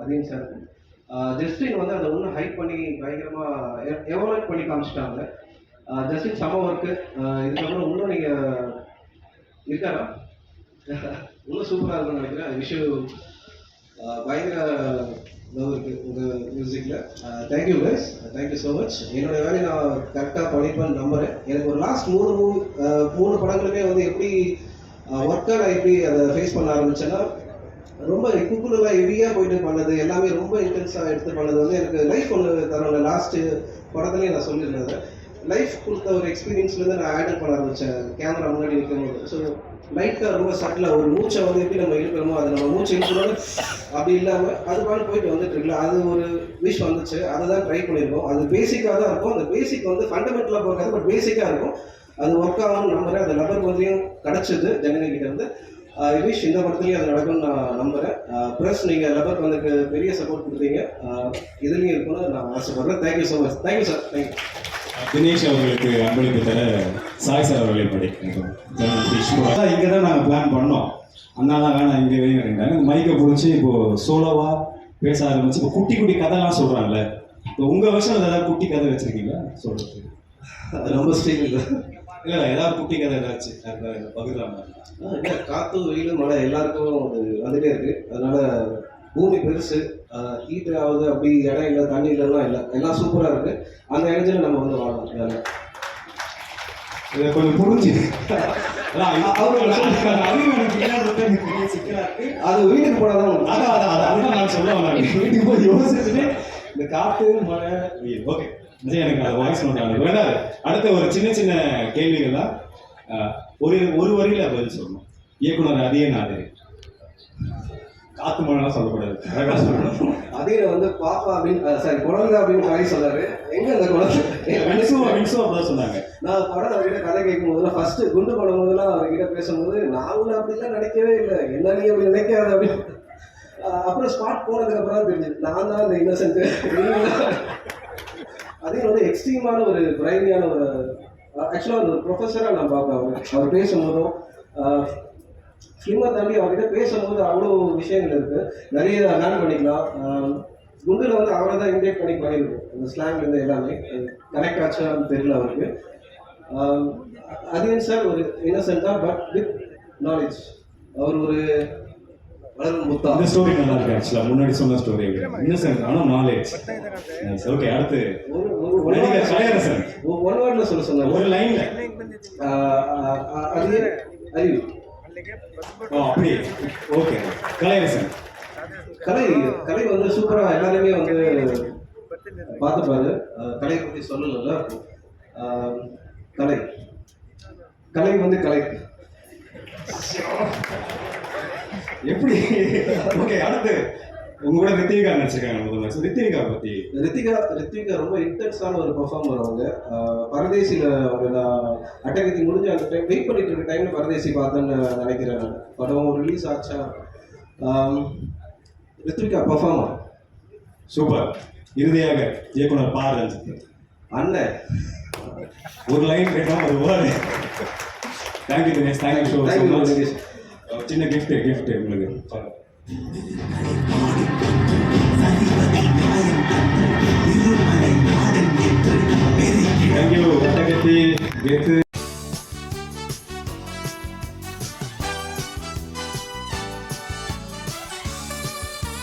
அதையும் sir Justin வந்து அதை ஒன்றும் ஹைப் பண்ணி பயங்கரமாக எவலோட் பண்ணி காமிச்சிட்டாங்க. ஜஸ்டின் சம ஒர்க்கு இதுக்கப்புறம் இன்னும் நீங்கள் இருக்காரா? இன்னும் சூப்பராக இருக்கும்னு நினைக்கிறேன். விஷு பயங்கர லவ் இருக்கு உங்கள் மியூசிக்கில் thank you guys thank you so much என்னோட வேலையை நான் கரெக்டாக பண்ணிப்பேன்னு நம்புறேன். எனக்கு ஒரு லாஸ்ட் மூணு மூணு மூணு படங்களுமே வந்து எப்படி ஒர்க்காக நான் எப்படி அதை ஃபேஸ் பண்ண ஆரம்பிச்சேன்னா ரொம்ப குக்குலாம் ஹெவியாக போயிட்டு பண்ணது. எல்லாமே ரொம்ப இன்டென்ஸாக எடுத்து பண்ணது வந்து எனக்கு லைஃப் ஒன்று தரோட லாஸ்ட்டு படத்துலேயே நான் சொல்லியிருந்தேன் லைஃப் கொடுத்த ஒரு எக்ஸ்பீரியன்ஸ்லேருந்து நான் ஹேண்டில் பண்ண ஆரம்பித்தேன் கேமரா முன்னாடி நிற்கும் போது ஸோ லைட்டாக ரொம்ப சட்டிலாக ஒரு மூச்சை வந்து எப்படி நம்ம இழுக்கிறோமோ அது நம்ம மூச்சை இழுக்கிறோம் அப்படி இல்லாமல் அது பாட்டு போயிட்டு வந்துட்டு இருக்குல்ல. அது ஒரு விஷ் வந்துச்சு. அதை தான் ட்ரை பண்ணியிருக்கோம். அது பேசிக்காக தான் இருக்கும். அந்த பேசிக் வந்து ஃபண்டமெண்டலாக போகாது பட் பேசிக்காக இருக்கும். அது ஒர்க் ஆகும் நம்புறேன். அந்த லவர் பந்தியும் கிடச்சிது ஜனனி வந்து இருந்து விஷ் இந்த படத்துலையும் அது நடக்கும்னு நான் நம்புறேன். ப்ளஸ் நீங்கள் லவர் பந்துக்கு பெரிய சப்போர்ட் கொடுத்தீங்க. இதுலயும் இருக்கும்னு நான் ஆசைப்படுறேன். Thank you so much thank you sir thank you Dinesh அவர்களுக்கு அன்பளிப்பு தர சாய் சார் அவர்களை படிக்கிறோம். இங்கே தான் நாங்கள் பிளான் பண்ணோம். அண்ணா தான் வேணாம் இங்கே வைங்க ரெண்டாங்க மைக்கை பிடிச்சி இப்போ சோலோவாக பேச ஆரம்பிச்சு இப்போ குட்டி குட்டி கதைலாம் சொல்கிறாங்கல்ல இப்போ உங்கள் வருஷம் ஏதாவது குட்டி கதை வச்சுருக்கீங்களா? சொல்கிறதுக்கு அது ரொம்ப ஸ்டீல் இல்லை இல்லை இல்லை ஏதாவது குட்டி கதை யாருக்காவது பகிர்ற மாதிரி காத்து வெயில் மழை எல்லாருக்கும் அது வந்துட்டே இருக்கு. அதனால பூமி பெருசு ஹீட் ஆகுது அப்படி இடம் இல்லை தண்ணி இல்லைலாம் இல்லை. எல்லாம் சூப்பராக இருக்கு. அந்த எனர்ஜியில் நம்ம வந்து வாழலாம். இதை கொஞ்சம் புரிஞ்சு. அது வீட்டுக்கு போனால் தான் அதான் அதான் அதான். அதுதான் நான் சொல்ல வந்தேன். வீட்டுக்கு போய் யோசிச்சுட்டு இந்த காத்து மழை வெயில். ஓகே. விஜய் எனக்கு அந்த வாய்ஸ் நோட் வேண்டாம் அடுத்த ஒரு சின்ன சின்ன கேள்விகள் தான். ஒரு ஒரு வரியில பதில் சொல்லணும். இயக்குனர் அதிக நாதர் காத்து மழைலாம் சொல்லக்கூடாது. அழகா சொல்லணும் அதே வந்து பாப்பா அப்படின்னு சாரி குழந்தை அப்படின்னு மாதிரி சொன்னாரு. எங்க அந்த குழந்தை? அப்படிதான் சொன்னாங்க. நான் படம் அவர்கிட்ட கதை கேட்கும் போதுலாம் ஃபர்ஸ்ட் குண்டு படம் போதெல்லாம் அவர்கிட்ட பேசும்போது ஒன்றும் அப்படிலாம் நினைக்கவே இல்லை. என்ன நீ அப்படி நினைக்காத அப்படின்னு. அப்புறம் ஸ்பாட் போனதுக்கு அப்புறம் தான் தெரிஞ்சது. நான் தான் அந்த இன்னசென்ட் அதே வந்து எக்ஸ்ட்ரீமான ஒரு பிரைனியான ஒரு ஆக்சுவலாக ஒரு ப்ரொஃபஸராக நான் பார்ப்பேன். அவர் அவர் பேசும்போதும் ஃபிலிமை தாண்டி அவர்கிட்ட பேசும்போது அவ்வளோ விஷயங்கள் இருக்குது நிறைய லேர்ன் பண்ணிக்கலாம். குண்டில் வந்து அவரை தான் இன்டேட் பண்ணி பண்ணியிருக்கோம். அந்த ஸ்லாங்லேருந்து எல்லாமே. கனெக்ட் ஆச்சான்னு தெரியல அவருக்கு. அதே சார் ஒரு இன்னசென்ட்டாக பட் வித் நாலேஜ் அவர் ஒரு அந்த ஸ்டோரி நல்லா இருக்கு ஆக்சுவலா முன்னாடி சொன்ன ஸ்டோரி இன்னசென்ட் ஆனா நாலேஜ் ஓகே அடுத்து. ஒரு ஒரு நடிகர் கலையரசன் ஒன் வேர்டில் சொல்ல சொன்னாங்க ஒரு லைன்ல அது அறிவு. அப்படியே. ஓகே கலையரசன் கலை கலை வந்து சூப்பராக எல்லாருமே வந்து பார்த்துப்பாரு. கலையை பற்றி சொல்லலைல்ல அஹ் கலை. கலை வந்து கலை எப்படி? ஓகே அடுத்து. உங்க கூட ரித்திகா நடிச்சிருக்காங்க முதல்ல. So, ரித்திகா பத்தி. ரித்திகா ரித்திகா ரொம்ப இன்டென்ஸான ஒரு பெர்ஃபார்மர் அவங்க. பரதேசியில் அவங்க நான் அட்டகத்தி முடிஞ்சு அந்த டைம் வெயிட் பண்ணிட்டு இருக்க டைமில் பரதேசி பார்த்தேன்னு நினைக்கிறேன் நான். படம் ரிலீஸ் ஆச்சா? ரித்விகா பெர்ஃபார்மர் சூப்பர் இறுதியாக இயக்குனர் பா ரஞ்சித். அண்ணன் ஒரு லைன் கேட்டோம் ஒரு word thank you Dinesh thank you so much சின்ன கிஃப்ட் கிஃப்ட் உங்களுக்கு.